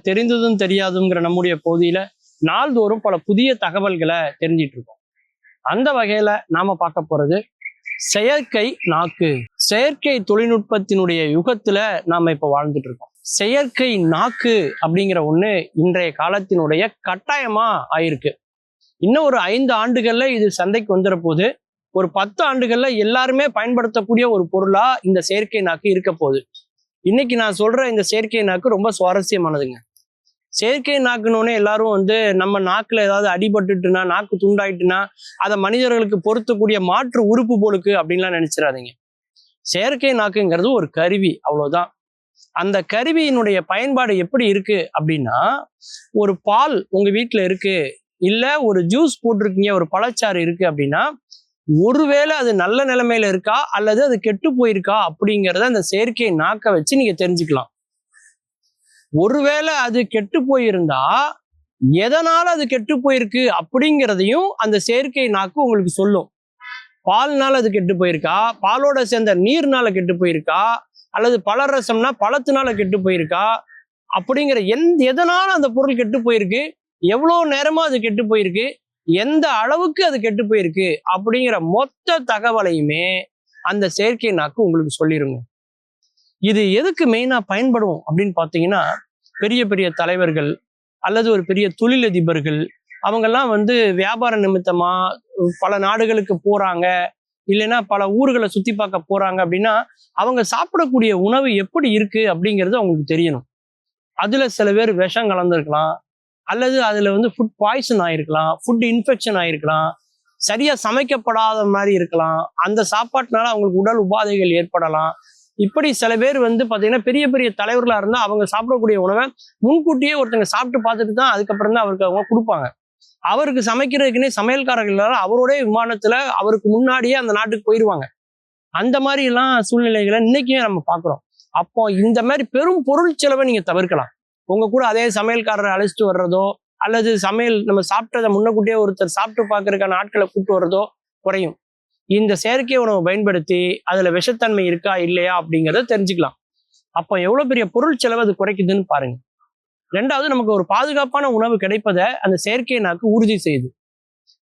தெரிந்ததும் தெரியாதுங்கிற நம்முடைய பகுதியில நாள்தோறும் பல புதிய தகவல்களை தெரிஞ்சிட்டு இருக்கோம். அந்த வகையில நாம பார்க்க போறது செயற்கை நாக்கு. செயற்கை தொழில்நுட்பத்தினுடைய யுகத்துல நாம இப்ப வாழ்ந்துட்டு இருக்கோம். செயற்கை நாக்கு அப்படிங்கிற ஒண்ணு இன்றைய காலத்தினுடைய கட்டாயமா ஆயிருக்கு. இன்னும் ஒரு ஐந்து ஆண்டுகள்ல இது சந்தைக்கு வந்துட போது ஒரு பத்து ஆண்டுகள்ல எல்லாருமே பயன்படுத்தக்கூடிய ஒரு பொருளா இந்த செயற்கை நாக்கு இருக்க போகுது. இன்னைக்கு நான் சொல்ற இந்த செயற்கை நாக்கு ரொம்ப சுவாரஸ்யமானதுங்க. செயற்கை நாக்குனோடனே எல்லாரும் வந்து நம்ம நாக்குல ஏதாவது அடிபட்டுட்டுனா நாக்கு துண்டாயிட்டுனா அதை மனிதர்களுக்கு பொருத்தக்கூடிய மாற்று உறுப்பு போலுக்கு அப்படின்லாம் நினைச்சிடாதீங்க. செயற்கை நாக்குங்கிறது ஒரு கருவி அவ்வளோதான் அந்த கருவியினுடைய பயன்பாடு எப்படி இருக்கு அப்படின்னா ஒரு பால் உங்க வீட்டில் இருக்கு இல்ல ஒரு ஜூஸ் போட்டிருக்கீங்க ஒரு பழச்சாறு இருக்கு அப்படின்னா ஒருவேளை அது நல்ல நிலைமையில இருக்கா அல்லது அது கெட்டு போயிருக்கா அப்படிங்கிறத அந்த செயற்கை நாக்கை வச்சு நீங்க தெரிஞ்சுக்கலாம். ஒருவேளை அது கெட்டு போயிருந்தா எதனால அது கெட்டு போயிருக்கு அப்படிங்கிறதையும் அந்த செயற்கை நாக்கு உங்களுக்கு சொல்லும். பால்னால அது கெட்டு போயிருக்கா? பாலோட சேர்ந்த நீர்னால கெட்டு போயிருக்கா? அல்லது பழரசம்னா பழத்தினால கெட்டு போயிருக்கா? அப்படிங்கிற எந்த எதனால அந்த பொருள் கெட்டு போயிருக்கு? எவ்வளோ நேரமா அது கெட்டு போயிருக்கு? எந்த அளவுக்கு அது கெட்டு போயிருக்கு? அப்படிங்கிற மொத்த தகவலையுமே அந்த செயற்கை நாக்கு உங்களுக்கு சொல்லிருங்க. இது எதுக்கு மெயினா பயன்படும் அப்படின்னு பார்த்தீங்கன்னா பெரிய பெரிய தலைவர்கள் அல்லது ஒரு பெரிய தொழிலதிபர்கள் அவங்கெல்லாம் வந்து வியாபார நிமித்தமா பல நாடுகளுக்கு போறாங்க. இல்லைன்னா பல ஊர்களை சுத்தி பார்க்க போறாங்க அப்படின்னா அவங்க சாப்பிடக்கூடிய உணவு எப்படி இருக்கு அப்படிங்கிறது அவங்களுக்கு தெரியணும். அதுல சில பேர் விஷம் கலந்துருக்கலாம் அல்லது அதுல வந்து ஃபுட் பாய்சன் ஆயிருக்கலாம் ஃபுட் இன்ஃபெக்ஷன் ஆயிருக்கலாம் சரியா சமைக்கப்படாத மாதிரி இருக்கலாம். அந்த சாப்பாட்டுனால அவங்களுக்கு உடல் உபாதைகள் ஏற்படலாம். இப்படி சில பேர் வந்து பாத்தீங்கன்னா பெரிய பெரிய தலைவர்களா இருந்தா அவங்க சாப்பிடக்கூடிய உணவை முன்கூட்டியே ஒருத்தங்க சாப்பிட்டு பார்த்துட்டு தான் அதுக்கப்புறம் தான் அவருக்கு அவங்க கொடுப்பாங்க. அவருக்கு சமைக்கிறதுக்குன்னே சமையல்காரர்கள் அவரோட விமானத்துல அவருக்கு முன்னாடியே அந்த நாட்டுக்கு போயிடுவாங்க அந்த மாதிரி எல்லாம் சூழ்நிலைகளை இன்னைக்குமே நம்ம பார்க்குறோம். அப்போ இந்த மாதிரி பெரும் பொருள் செலவை நீங்க தவிர்க்கலாம். உங்க கூட அதே சமையல்காரரை அழைச்சிட்டு வர்றதோ அல்லது சமையல் நம்ம சாப்பிட்டதை முன்னக்கூட்டியே ஒருத்தர் சாப்பிட்டு பார்க்கறதுக்கான ஆட்களை கூப்பிட்டு வர்றதோ குறையும். இந்த செயற்கை உணவை பயன்படுத்தி அதுல விஷத்தன்மை இருக்கா இல்லையா அப்படிங்கிறத தெரிஞ்சுக்கலாம். அப்போ எவ்வளவு பெரிய பொருள் செலவு அது குறைக்குதுன்னு பாருங்க. ரெண்டாவது நமக்கு ஒரு பாதுகாப்பான உணவு கிடைப்பதை அந்த செயற்கை நாக்கு உறுதி செய்யுது.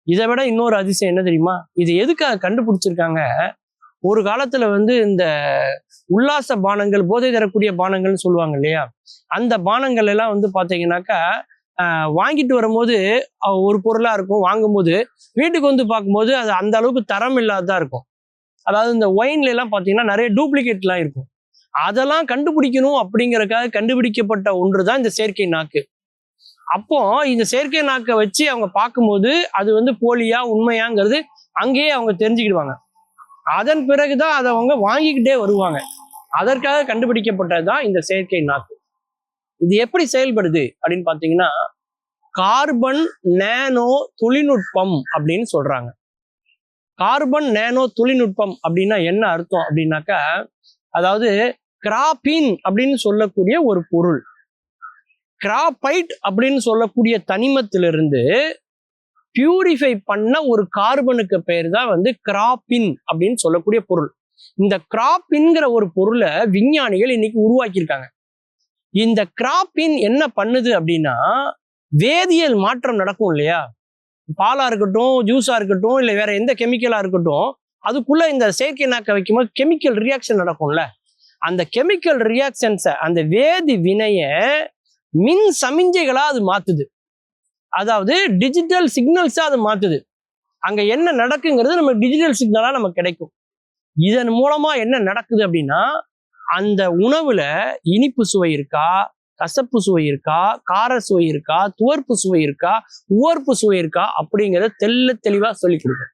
இதை விட இன்னொரு அதிசயம் என்ன தெரியுமா? இது எதுக்காக கண்டுபிடிச்சிருக்காங்க? ஒரு காலத்துல வந்து இந்த உல்லாச பானங்கள் போதை தரக்கூடிய பானங்கள்னு சொல்லுவாங்க இல்லையா? அந்த பானங்கள் எல்லாம் வந்து பாத்தீங்கன்னாக்கா வாங்கிட்டு வரும்போது ஒரு பொருளாக இருக்கும். வாங்கும்போது வீட்டுக்கு வந்து பார்க்கும்போது அது அந்த அளவுக்கு தரம் இல்லாததாக இருக்கும். அதாவது இந்த ஒயின்ல எல்லாம் நிறைய டூப்ளிகேட்லாம் இருக்கும். அதெல்லாம் கண்டுபிடிக்கணும் அப்படிங்கிறக்காக கண்டுபிடிக்கப்பட்ட ஒன்று தான் இந்த செயற்கை நாக்கு. அப்போ இந்த செயற்கை நாக்கை வச்சு அவங்க பார்க்கும்போது அது வந்து போலியா உண்மையாங்கிறது அங்கேயே அவங்க தெரிஞ்சுக்கிடுவாங்க. அதன் பிறகுதான் அதை அவங்க வாங்கிக்கிட்டே வருவாங்க. அதற்காக கண்டுபிடிக்கப்பட்டது தான் இந்த செயற்கை நாக்கு. இது எப்படி செயல்படுது அப்படின்னு பார்த்தீங்கன்னா கார்பன் நேனோ தொழில்நுட்பம் அப்படின்னு சொல்றாங்க. கார்பன் நேனோ தொழில்நுட்பம் அப்படின்னா என்ன அர்த்தம் அப்படின்னாக்கா அதாவது கிராபின் அப்படின்னு சொல்லக்கூடிய ஒரு பொருள். கிராபைட் அப்படின்னு சொல்லக்கூடிய தனிமத்திலிருந்து பியூரிஃபை பண்ண ஒரு கார்பனுக்கு பெயர் தான் வந்து கிராபின் அப்படின்னு சொல்லக்கூடிய பொருள். இந்த கிராபின்ங்கிற ஒரு பொருளை விஞ்ஞானிகள் இன்னைக்கு உருவாக்கியிருக்காங்க. இந்த கிராப்பின் என்ன பண்ணுது அப்படின்னா வேதியியல் மாற்றம் நடக்கும் இல்லையா? பாலா இருக்கட்டும் ஜூஸா இருக்கட்டும் இல்லை வேற எந்த கெமிக்கலா இருக்கட்டும் அதுக்குள்ளே இந்த செயற்கை நாக்க வைக்கும்போது கெமிக்கல் ரியாக்ஷன் நடக்கும்ல. அந்த கெமிக்கல் ரியாக்ஷன்ஸை அந்த வேதி வினையை மின் சமிஞ்சைகளாக அது மாற்றுது அதாவது டிஜிட்டல் சிக்னல்ஸாக அது மாற்றுது அங்கே என்ன நடக்குங்கிறது நம்ம டிஜிட்டல் சிக்னலாக நமக்கு கிடைக்கும். இதன் மூலமாக என்ன நடக்குது அப்படின்னா அந்த உணவுல இனிப்பு சுவை இருக்கா? கசப்பு சுவை இருக்கா? கார சுவை இருக்கா? துவர்ப்பு சுவை இருக்கா? உவர்ப்பு சுவை இருக்கா? அப்படிங்கிறத தெல்ல தெளிவா சொல்லி கொடுக்கும்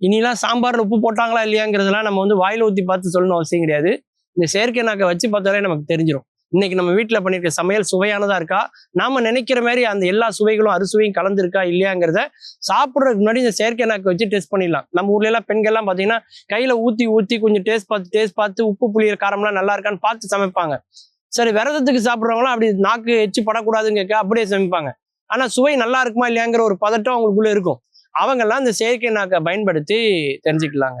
இனிலாம் சாம்பார்ல உப்பு போட்டாங்களா இல்லையாங்கிறதெல்லாம் நம்ம வந்து வாயில ஊத்தி பார்த்து சொல்லணும் அவசியம் கிடையாது. இந்த செயற்கை நாக்கை வச்சு பார்த்தாலே நமக்கு தெரிஞ்சிடும் இன்னைக்கு நம்ம வீட்டில் பண்ணியிருக்க சமையல் சுவையானதா இருக்கா? நாம நினைக்கிற மாதிரி அந்த எல்லா சுவைகளும் அறுசுவையும் கலந்துருக்கா இல்லையாங்கிறத சாப்பிட்றதுக்கு முன்னாடி இந்த செயற்கை நாக்கை வச்சு டெஸ்ட் பண்ணிடலாம். நம்ம ஊர்ல எல்லாம் பெண்கள்லாம் பார்த்தீங்கன்னா கையில ஊத்தி ஊத்தி கொஞ்சம் டேஸ்ட் பார்த்து டேஸ்ட் பார்த்து உப்பு புளியர் காரம்லாம் நல்லா இருக்கான்னு பார்த்து சமைப்பாங்க. சரி விரதத்துக்கு சாப்பிட்றவங்களாம் அப்படி நாக்கு எச்சு படக்கூடாதுன்னு கேட்க அப்படியே சமைப்பாங்க. ஆனா சுவை நல்லா இருக்குமா இல்லையாங்கிற ஒரு பதட்டம் அவங்களுக்குள்ள இருக்கும். அவங்கெல்லாம் இந்த செயற்கை நாக்கை பயன்படுத்தி தெரிஞ்சுக்கலாங்க.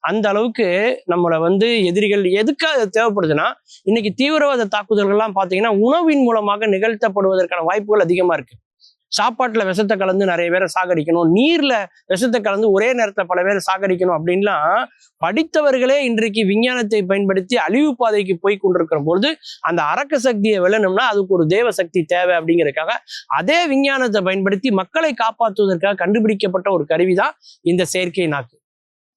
அந்த அளவுக்கு நம்மளை வந்து எதிரிகள் எதுக்காக தேவைப்படுதுன்னா இன்னைக்கு தீவிரவாத தாக்குதல்கள்லாம் பார்த்தீங்கன்னா உணவின் மூலமாக நிகழ்த்தப்படுவதற்கான வாய்ப்புகள் அதிகமா இருக்கு. சாப்பாட்டுல விஷத்தை கலந்து நிறைய பேரை சாகடிக்கணும் நீர்ல விஷத்தை கலந்து ஒரே நேரத்தில் பல பேரை சாகடிக்கணும் அப்படின்லாம் படித்தவர்களே இன்றைக்கு விஞ்ஞானத்தை பயன்படுத்தி அழிவு பாதைக்கு போய் கொண்டிருக்கிற பொழுது அந்த அரக்க சக்தியை வெல்லணும்னா அதுக்கு ஒரு தேவ சக்தி தேவை அப்படிங்கிறதுக்காக அதே விஞ்ஞானத்தை பயன்படுத்தி மக்களை காப்பாற்றுவதற்காக கண்டுபிடிக்கப்பட்ட ஒரு கருவிதான் இந்த செயற்கை நாக்கு.